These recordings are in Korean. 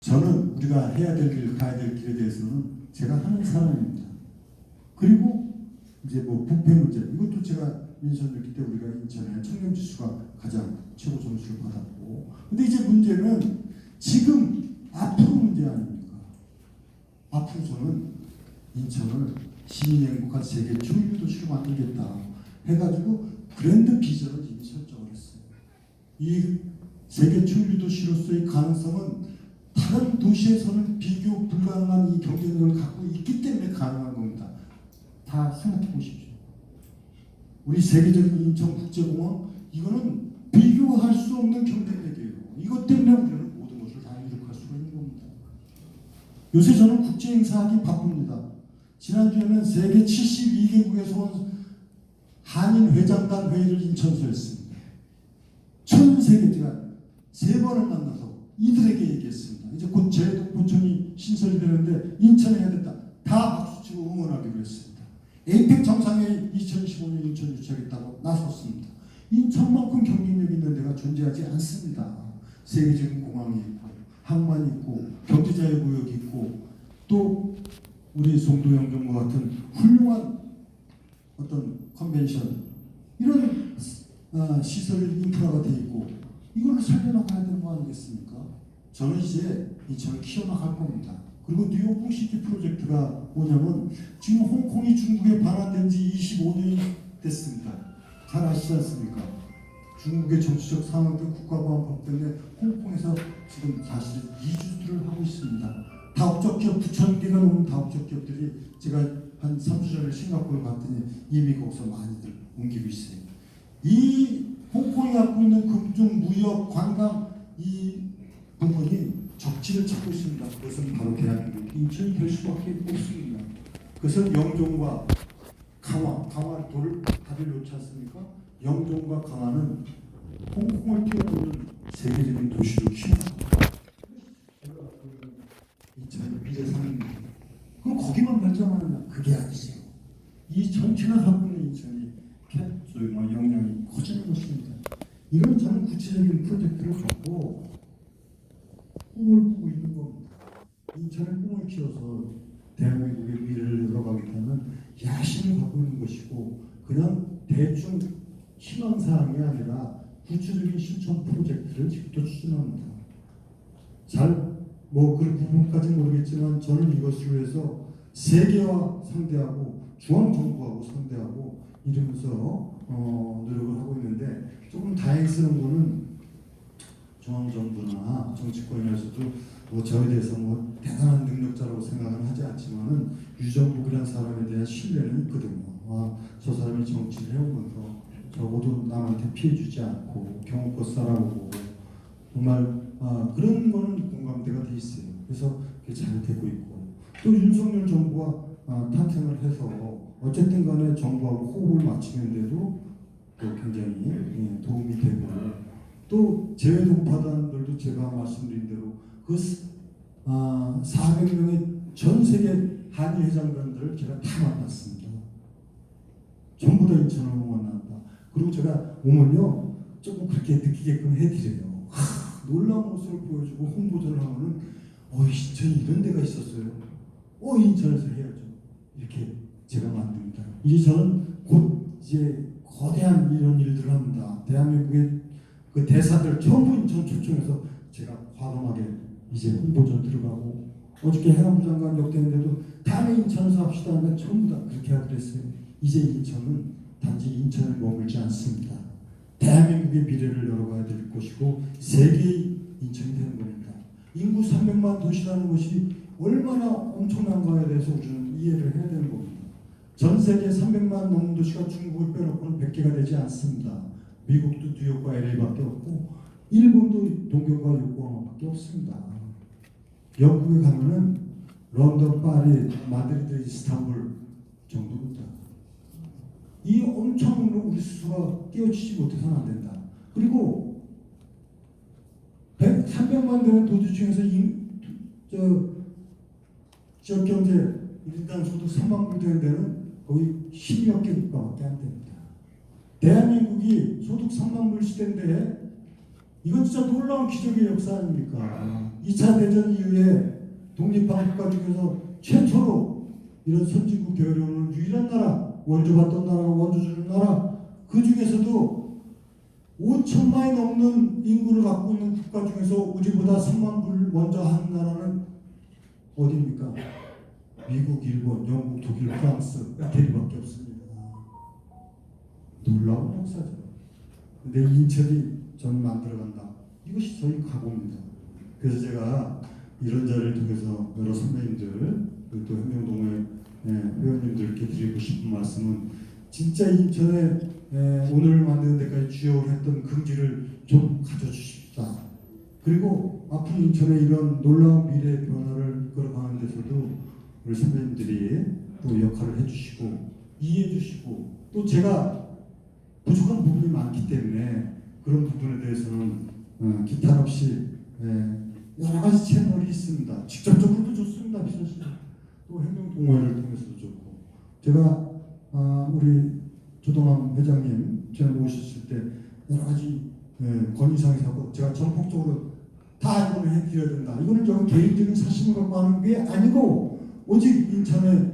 저는 우리가 해야 될 길, 가야 될 길에 대해서는 제가 하는 사람입니다. 그리고 이제 뭐 부패 문제 이것도 제가 민선이었기 때 우리가 인천에 청년 지수가 가장 최고 점수를 받았고 근데 이제 문제는 지금 앞으로 문제 아닙니까? 앞으로 저는 인천을 시민의 행복한 세계 중류 도시로 만들겠다 해가지고 그랜드 비전을 이미 설정을 했어요. 이 세계 중류 도시로서의 가능성은 다른 도시에서는 비교 불가능한 이 경쟁력을 갖고 있기 때문에 가능한 겁니다. 다 생각해 보십시오. 우리 세계적인 인천국제공항 이거는 비교할 수 없는 경쟁력이에요. 이것 때문에 우리는 모든 것을 다 이룩할 수가 있는 겁니다. 요새 저는 국제 행사하기 바쁩니다. 지난주에는 세계 72개국에서 온 한인 회장단 회의를 인천에서 했습니다. 전 세계 제가 세 번을 만나서 이들에게 얘기했습니다. 이제 곧 제도포천이 신설이 되는데 인천에 해야 된다. 다 박수치고 응원하기로 했습니다. 에이펙 정상회의 2015년 인천 유치하겠다고 나섰습니다. 인천만큼 경쟁력 있는 데가 존재하지 않습니다. 세계적인 공항이 있고 항만이 있고 경제자유 구역이 있고 또 우리 송도영 정과 같은 훌륭한 어떤 컨벤션 이런 어, 시설 인프라가 돼 있고 이걸 살려나가야 되는 거 아니겠습니까? 저는 이제 인천을 키워나갈 겁니다. 그리고 뉴욕 홍시티 프로젝트가 뭐냐면 지금 홍콩이 중국에 반환된 지 25년이 됐습니다. 잘 아시지 않습니까? 중국의 정치적 상황 등 국가보안법 때문에 홍콩에서 지금 사실은 이주들을 하고 있습니다. 다국적 기업 9천 개가 넘는 다국적 기업들이 제가 한 3주 전에 싱가포르 갔더니 이미 거기서 많이들 옮기고 있어요. 이 홍콩이 갖고 있는 금융, 무역, 관광 이 부분이 적지를 찾고 있습니다. 그것은 바로 대한민국 인천이 될 수밖에 없습니다. 그것은 영종과 강화, 강화 돌을 다들 놓지 않습니까? 영종과 강화는 홍콩을 뛰어넘는 세계적인 도시로 키워나갑니다. 인천의 미래상입니다. 그럼 거기만 발전하느냐? 그게 아니죠. 이 전체가 갖고 있는 인천이 캔, 소위 말 영향이 커지는 것입니다. 이런 저는 구체적인 프로젝트를 갖고 꿈을 꾸고 있는 겁니다. 인천의 꿈을 키워서 대한민국의 미래를 열어가겠다는 야심을 갖고 있는 것이고 그냥 대충 희망사항이 아니라 구체적인 실천 프로젝트를 지금부터 추진합니다. 잘뭐그 부분까지 모르겠지만 저는 이것을 위해서 세계와 상대하고 중앙 정부하고 상대하고 이러면서 어, 노력을 하고 있는데 조금 다행스러운 거는 중앙 정부나 정치권에서도 뭐 저에 대해서 뭐 대단한 능력자라고 생각은 하지 않지만은 유정국이라는 사람에 대한 신뢰는 있거든요. 아, 저 사람이 정치를 해오면서 적어도 남한테 피해 주지 않고 경호껏 살아오고 정말 아, 그런 거는 공감대가 돼 있어요. 그래서 그게 잘 되고 있고 또 윤석열 정부가 아, 탄생을 해서 어쨌든 간에 정부하고 호흡을 맞추는데도 또 굉장히 예, 도움이 되고 또 재외동 파단들도 제가 말씀드린 대로 그 아, 400명의 전 세계 한일 회장단들을 제가 다 만났습니다. 전부 다 인천을 만난다. 그리고 제가 오면요 조금 그렇게 느끼게끔 해드려요. 하, 놀라운 모습을 보여주고 홍보전을 하면은 어 인천이 이런 데가 있었어요. 어 인천에서 해야죠. 이렇게 제가 만듭니다. 이제 저는 곧 이제 거대한 이런 일들을 합니다. 대한민국의 그 대사들 전부 인천 초청해서 제가 과감하게 이제 홍보전 들어가고 어저께 해관부 장관 역대인데도 다음에 인천에서 합시다 하면 전부 다 그렇게 하기로 했어요. 이제 인천은 단지 인천에 머물지 않습니다. 대한민국의 미래를 열어가야 될 것이고 세계의 인천이 되는 겁니다. 인구 300만 도시라는 것이 얼마나 엄청난가에 대해서 우리는 이해를 해야 되는 겁니다. 전 세계 300만 넘는 도시가 중국을 빼놓고는 100개가 되지 않습니다. 미국도 뉴욕과 LA밖에 없고 일본도 동경과 요코하마밖에 없습니다. 영국에 가면은 런던, 파리, 마드리드, 이스탄불 정도입니다. 이 엄청 우리 스스로가 깨우치지 못해서는 안 된다. 그리고 100, 300만 되는 도시 중에서 이, 저, 지역 경제 일당 소득 3만 불 되는 데는 거의 10몇 개 국가밖에 안 됩니다. 대한민국이 소득 3만 불 시대인데 이건 진짜 놀라운 기적의 역사 아닙니까? 2차 대전 이후에 독립한 국가 중에서 최초로 이런 선진국 오는 유일한 나라, 원조 받던 나라가 원조 주는 나라, 그 중에서도 5천만이 넘는 인구를 갖고 있는 국가 중에서 우리보다 3만 불 먼저 한 나라는 어디입니까? 미국, 일본, 영국, 독일, 프랑스, 이태리밖에 없습니다. 놀라운 역사죠. 근데 인천이 전 만들어간다. 이것이 저희 각오입니다. 그래서 제가 이런 자리를 통해서 여러 선배님들 또 혁명동호회 예, 회원님들께 드리고 싶은 말씀은 진짜 인천에 예, 오늘 만드는 데까지 주역을 했던 그 길을 좀 가져주십시다. 그리고 앞으로 인천의 이런 놀라운 미래 변화를 이끌어가는 데서도 우리 선배님들이 또 역할을 해주시고 이해해주시고 또 제가 부족한 부분이 많기 때문에 그런 부분에 대해서는 어, 기탄 없이 예, 여러 가지 채널이 있습니다. 직접적으로도 좋습니다. 비서실 또 행동 동호회를 통해서도 좋고 제가 아, 우리 조동환 회장님 제가 모셨을 때 여러 가지 예, 건의사항이 하고 제가 전폭적으로 다 이거는 해드려야 된다. 이거는 저 개인적인 갖고 하는 게 아니고 오직 인천의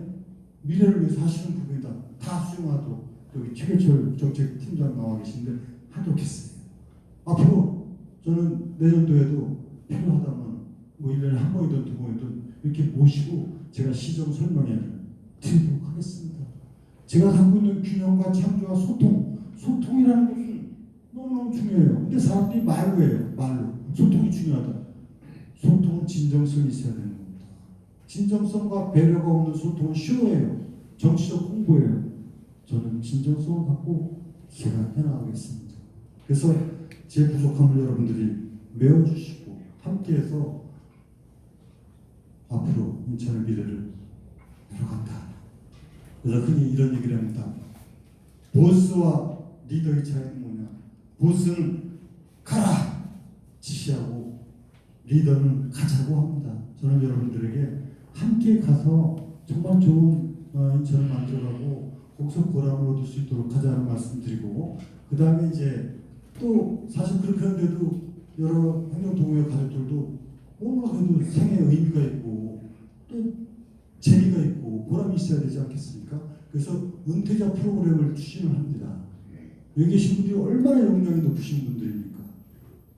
미래를 위해서 하시는 부분이다. 다 수용하도록 여기 최계철 정책팀장 나와 계신데 하도록 했어요. 앞으로 저는 내년도에도 필요하다면 뭐 1년에 한 번이든 두 번이든 이렇게 모시고 제가 시정 설명회를 드리도록 하겠습니다. 제가 갖고 있는 균형과 창조와 소통, 소통이라는 것은 너무너무 중요해요. 근데 사람들이 말로 해요. 말로. 소통이 중요하다. 소통은 진정성이 있어야 겁니다. 진정성과 배려가 없는 소통은 쇼예요. 정치적 홍보예요. 저는 진정성을 갖고 제가 해나가겠습니다. 그래서 제 부족함을 여러분들이 메워주시고 함께해서 앞으로 인천의 미래를 열어간다. 그래서 흔히 이런 얘기를 합니다. 보스와 리더의 차이는 뭐냐? 보스는 가라 지시하고 리더는 가자고 합니다. 저는 여러분들에게 함께 가서 정말 좋은 어, 인천을 만들어가고 거기서 보람을 얻을 수 있도록 하자는 말씀드리고 그 다음에 이제 또 사실 그렇게 하는데도 여러 행정동호회 가족들도 뭔가 그래도 생에 의미가 있고 또 재미가 있고 보람이 있어야 되지 않겠습니까? 그래서 은퇴자 프로그램을 추진을 합니다. 여기 계신 분들이 얼마나 역량이 높으신 분들입니까?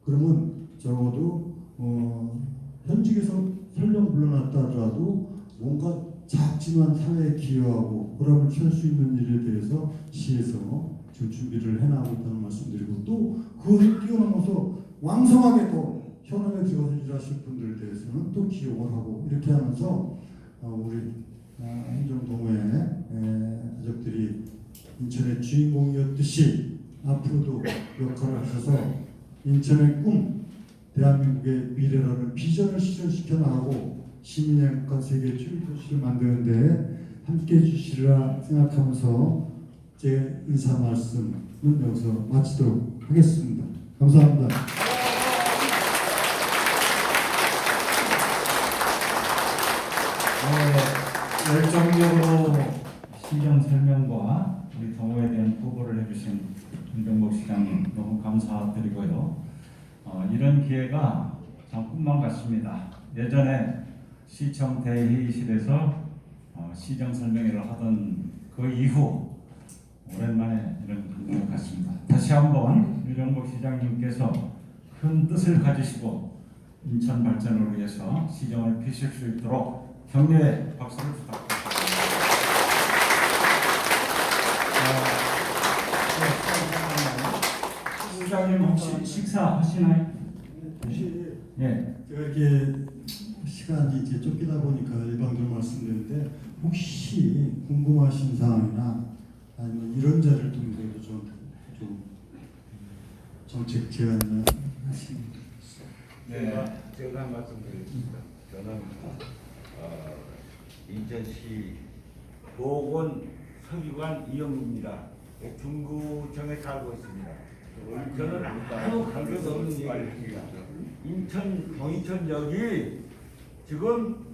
그러면 적어도 어, 현직에서 설령 물러났다더라도 뭔가 작지만 사회에 기여하고 보람을 취할 수 있는 일에 대해서 시에서 지금 준비를 해나가고 있다는 말씀드리고 또 그것을 뛰어넘어서 왕성하게 또 현업에 들어가서 일하실 분들에 대해서는 또 기용을 하고 이렇게 하면서 어, 우리 어, 행정동호회 에, 가족들이 인천의 주인공이었듯이 앞으로도 역할을 하셔서 인천의 꿈, 대한민국의 미래라는 비전을 실현시켜 나가고 시민의 국가 세계 주요 도시를 만드는 데 함께 해 주시리라 생각하면서 제 인사 말씀은 여기서 마치도록 하겠습니다. 감사합니다. 네, 열정적으로 시정 설명과 우리 동호회에 대한 후보를 해주신 김병복 시장님 너무 감사드리고요. 어, 이런 기회가 참 꿈만 같습니다. 예전에 시청 대회의실에서 어, 시정 설명회를 하던 그 이후 오랜만에 이런 감동을 갖습니다. 다시 한번 유정복 시장님께서 큰 뜻을 가지시고 인천 발전을 위해서 시정을 펴실 수 있도록 격려의 박수를 부탁드립니다. 혹시 식사하시나요? 혹시 예. 제가 이렇게 시간이 이제 쫓기다 보니까 일방적으로 말씀드리는데 혹시 궁금하신 사항이나 아니면 이런 자리를 통해서 좀, 좀 정책 제안이나 하시는 네. 제가, 제가 한 말씀 드리겠습니다. 저는 어, 인천시 보건 서기관 이영입니다. 중구청에 살고 있습니다. 저는 아무 관계도 없는 얘기를 합니다. 인천 경인천역이 지금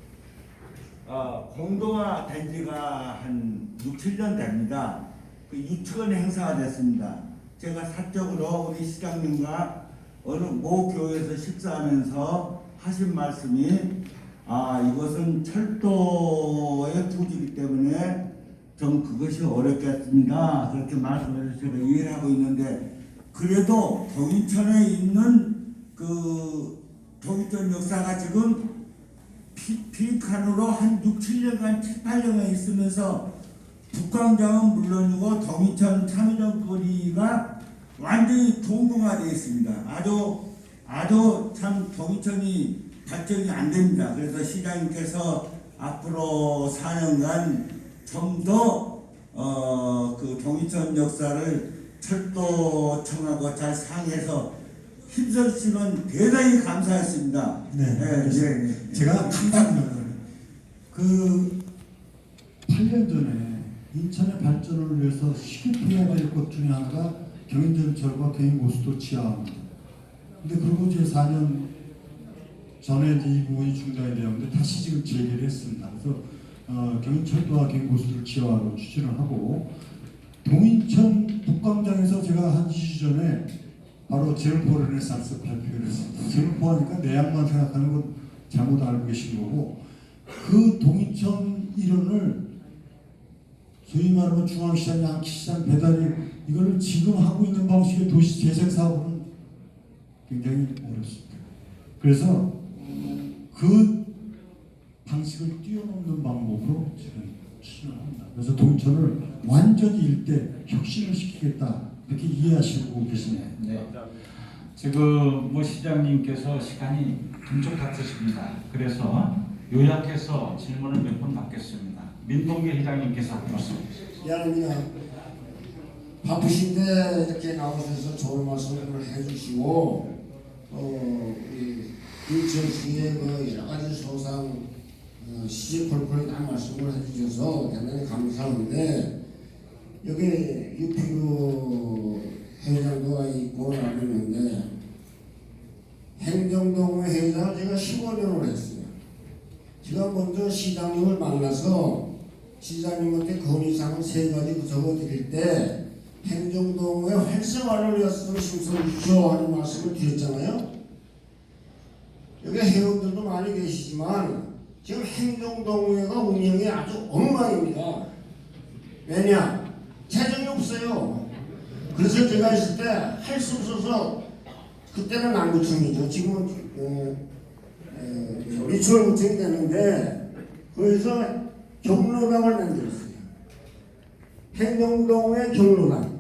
어, 공동화 된 지가 한 6, 7년 됩니다. 그 유치원 행사가 됐습니다. 제가 사적으로 우리 시장님과 어느 모 교회에서 식사하면서 하신 말씀이 아 이것은 철도의 부지이기 때문에 좀 그것이 어렵겠습니다. 그렇게 말씀해서 제가 이해를 하고 있는데 그래도 동인천에 있는 그 동인천 역사가 지금 피, 피칸으로 한 6, 7년간, 7, 8년간 있으면서 북광장은 물론이고 동인천 참여정 거리가 완전히 동궁화되어 있습니다. 아주 아주 참 동인천이 발전이 안 됩니다. 그래서 시장님께서 앞으로 4년간 좀더 어, 그 동인천 역사를 철도청하고 잘 상해서 힘써주시면 대단히 감사했습니다. 네, 알겠습니다. 네, 네. 제가 한마디만 그 8년 전에 인천의 발전을 위해서 시급해야 될것 중에 하나가 경인전철과 경인고속도 지하화입니다. 근데 그러고 이제 4년 전에 이제 이 부분이 중단이 되었는데 다시 지금 재개를 했습니다. 그래서 어, 경인철도와 경인고속도를 지하화로 추진을 하고 동인천 북광장에서 제가 한 2주 전에 바로 제로포 르네상스 발표를 했습니다. 제로포 하니까 내양만 생각하는 건 잘못 알고 계신 거고 그 동인천 이론을 소위 말하면 중앙시장, 양키시장, 배달이 이거를 지금 하고 있는 방식의 도시 재생 사업은 굉장히 어렵습니다. 그래서 그 방식을 뛰어넘는 방법으로 지금 추진을 합니다. 그래서 동천을 완전히 일대 혁신을 시키겠다 이렇게 이해하시고 계시네요. 네. 지금 뭐 시장님께서 시간이 금쪽 같으십니다. 그래서 요약해서 질문을 몇 번 받겠습니다. 민동기 회장님께서 말씀. 미안합니다. 바쁘신데 이렇게 나오셔서 좋은 말씀을 해주시고 어, 우리 인천시의 그 여러 가지 소상 어, 시시콜콜 다 말씀을 해주셔서 대단히 감사한데 여기 유피그 회장도 있고 나왔는데 행정동 회장을 제가 15년을 했어요. 제가 먼저 시장님을 만나서 시장님한테 건의사항 세 가지 적어드릴 때 행정동의 활성화를 위해서 신청 주시오 하는 말씀을 드렸잖아요. 여기 회원들도 많이 계시지만 지금 행정동회가 운영이 아주 엉망입니다. 왜냐? 재정이 없어요. 그래서 제가 있을 때 할 수 없어서 그때는 남구청이죠. 지금은 어, 어, 미추홀구청이 되는데 거기서 경로당을 만들었어요. 행정동의 경로당.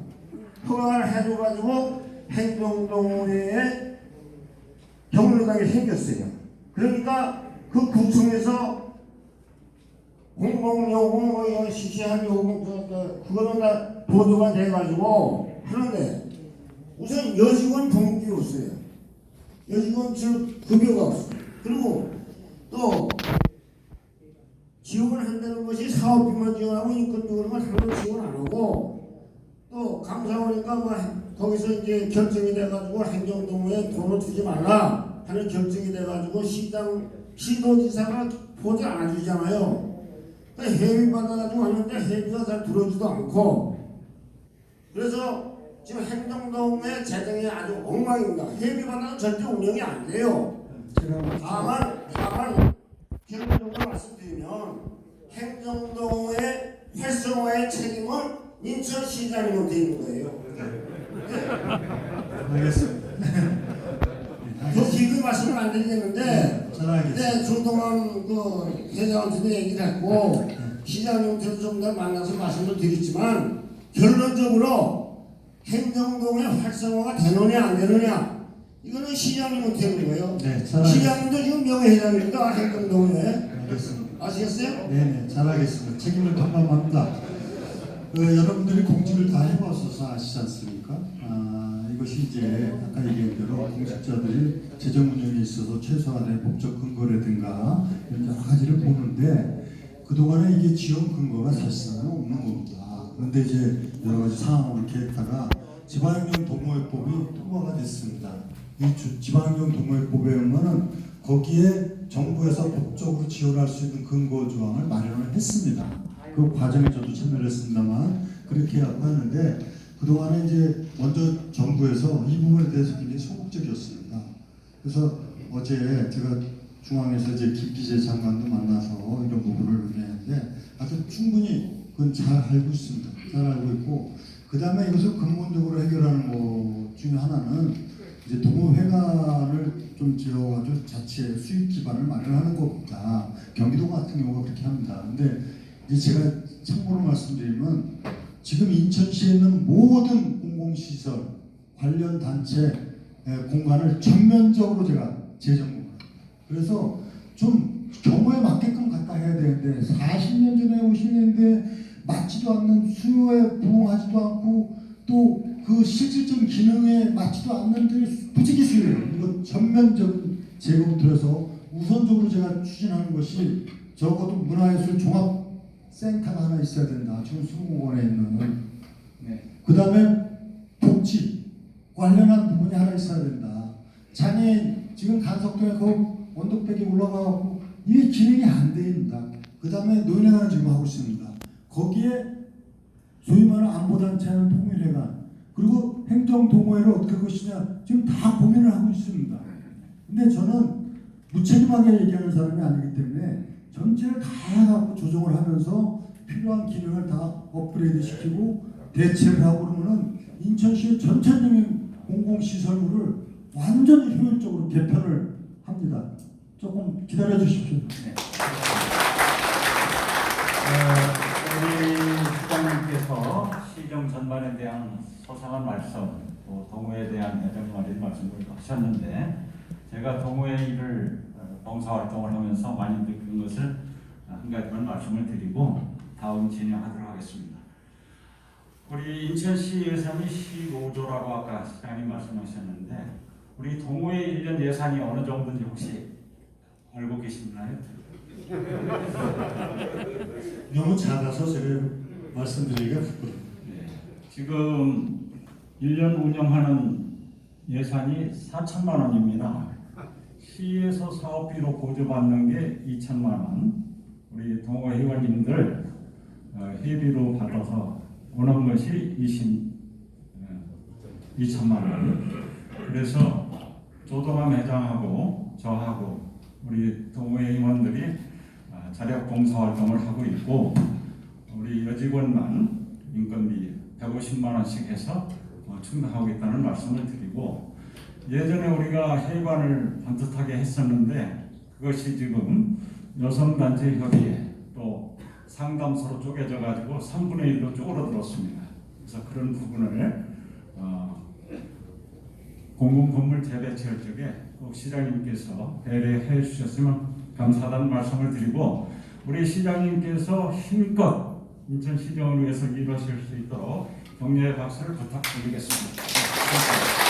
허가를 해줘가지고 행정동에 경로당이 생겼어요. 그러니까 그 구청에서 공공 요금, 뭐 이런 시시한 요금, 그, 그, 그거는 다 보조가 돼가지고 하는데 우선 여직원 등록이 없어요. 여직원 저 급여가 없어요. 그리고 또 지원을 한다는 것이 사업비만 지원하고 인건 지원은 하나도 지원 안 하고 또 감사원이니까 뭐 거기서 이제 결정이 돼가지고 행정동에 돈을 주지 말라 하는 결정이 돼가지고 시장 시도지사가 보지 않아주잖아요. 그러니까 회비 받아가지고 하는데 회비가 잘 들어오지도 않고 그래서 지금 행정동의 재정이 아주 엉망입니다. 회비 받아도 절대 운영이 안 돼요. 다만 다만 결론적으로 말씀드리면 행정동의 활성화의 책임은 인천시장님한테 있는 거예요. 알겠습니다. 더 길게 말씀을 안 드리겠는데 잘 알겠습니다. 네, 조동환 그 회장한테도 얘기를 했고 시장님한테도 좀더 만나서 말씀을 드렸지만 결론적으로 행정동의 활성화가 되느냐 안 되느냐 이거는 시장님한테 있는 거예요. 네. 시장님도 지금 명예회장입니다. 행정동에 알겠습니다. 아시겠어요? 네네 잘하겠습니다. 책임을 통감합니다. 그 여러분들이 공직을 다 해봤어서 아시지 않습니까? 아, 이것이 이제 아까 얘기한 대로 공직자들이 재정 운영에 있어서 최소한의 법적 근거라든가 이런 여러 가지를 보는데 그동안에 이게 지원 근거가 사실상 없는 겁니다. 그런데 이제 여러 가지 상황을 이렇게 했다가 지방행정 동호회법이 통과가 됐습니다. 이 주- 지방행정 동호회법에 의하면은 거기에 정부에서 법적으로 지원할 수 있는 근거 조항을 마련을 했습니다. 그 과정에 저도 참여를 했습니다만 그렇게 하고 하는데 그동안에 이제 먼저 정부에서 이 부분에 대해서 굉장히 소극적이었습니다. 그래서 어제 제가 중앙에서 이제 김기재 장관도 만나서 이런 부분을 논의했는데 아주 충분히 그건 잘 알고 있습니다. 잘 알고 있고 그 다음에 이것을 근본적으로 해결하는 것 중에 하나는 이제 동호회관을 좀 지어가지고 자체 수익 기반을 마련하는 것보다 경기도 같은 경우가 그렇게 합니다. 근데 이제 제가 참고로 말씀드리면 지금 인천시에 있는 모든 공공시설 관련 단체 에, 공간을 전면적으로 제가 재정립. 그래서 좀 경우에 맞게끔 갖다 해야 되는데 40년 전에 50년대 맞지도 않는 수요에 부응하지도 않고 또 그 실질적인 기능에 맞지도 않는 데 부지기수예요. 이거 전면적인 제공 들어서 우선적으로 제가 추진하는 것이 적어도 문화예술 종합 센터가 하나 있어야 된다. 지금 수공원에 있는 네. 그 다음에 복지 관련한 부분이 하나 있어야 된다. 장애인 지금 간석도에 그 언덕백이 올라가고 이게 기능이 안 됩니다. 그 다음에 노인회관을 지금 하고 있습니다. 거기에 소위 말하는 안보단체는 통일회관 그리고 행정동호회를 어떻게 할 것이냐 지금 다 고민을 하고 있습니다. 근데 저는 무책임하게 얘기하는 사람이 아니기 때문에 전체를 다 해갖고 조정을 하면서 필요한 기능을 다 업그레이드 시키고 대체를 하고 그러면은 인천시의 전체적인 공공시설물을 완전히 효율적으로 개편을 합니다. 조금 기다려 주십시오. 어, 우리 시장님께서 시정 전반에 대한 소상한 말씀, 또 동호회에 대한 애정어린 말씀을 하셨는데 제가 동호회 일을 어, 봉사활동을 하면서 많이 느낀 것을 한 가지만 말씀을 드리고 다음 진행하도록 하겠습니다. 우리 인천시 예산이 15조라고 아까 시장님 말씀하셨는데 우리 동호회 1년 예산이 어느 정도인지 혹시 알고 계시나요? 너무 작아서 제가 말씀드리기가. 네. 지금 1년 운영하는 예산이 4천만 원입니다. 시에서 사업비로 보조받는 게 2천만 원. 우리 동호 회원님들 어, 회비로 받아서 오는 것이 20, 어, 2천만 원. 그래서 조동암 회장하고 저하고 우리 동호회 의원들이 어, 자력 봉사활동을 하고 있고 우리 여직원만 인건비 150만 원씩 해서 어, 충당하고 있다는 말씀을 드리고 예전에 우리가 회관을 반듯하게 했었는데 그것이 지금 여성단체 협의회 또 상담소로 쪼개져 가지고 3분의 1로 쪼그러들었습니다. 그래서 그런 부분을 어, 공공건물 재배치할 적에 꼭 시장님께서 배려해 주셨으면 감사하다는 말씀을 드리고 우리 시장님께서 힘껏 인천시정을 위해서 일하실 수 있도록 격려의 박수를 부탁드리겠습니다.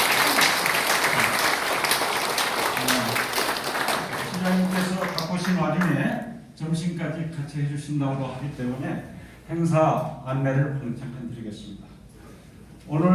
어, 시장님께서 바쁘신 와중에 점심까지 같이 해주신다고 하기 때문에 행사 안내를 번창해 드리겠습니다. 오늘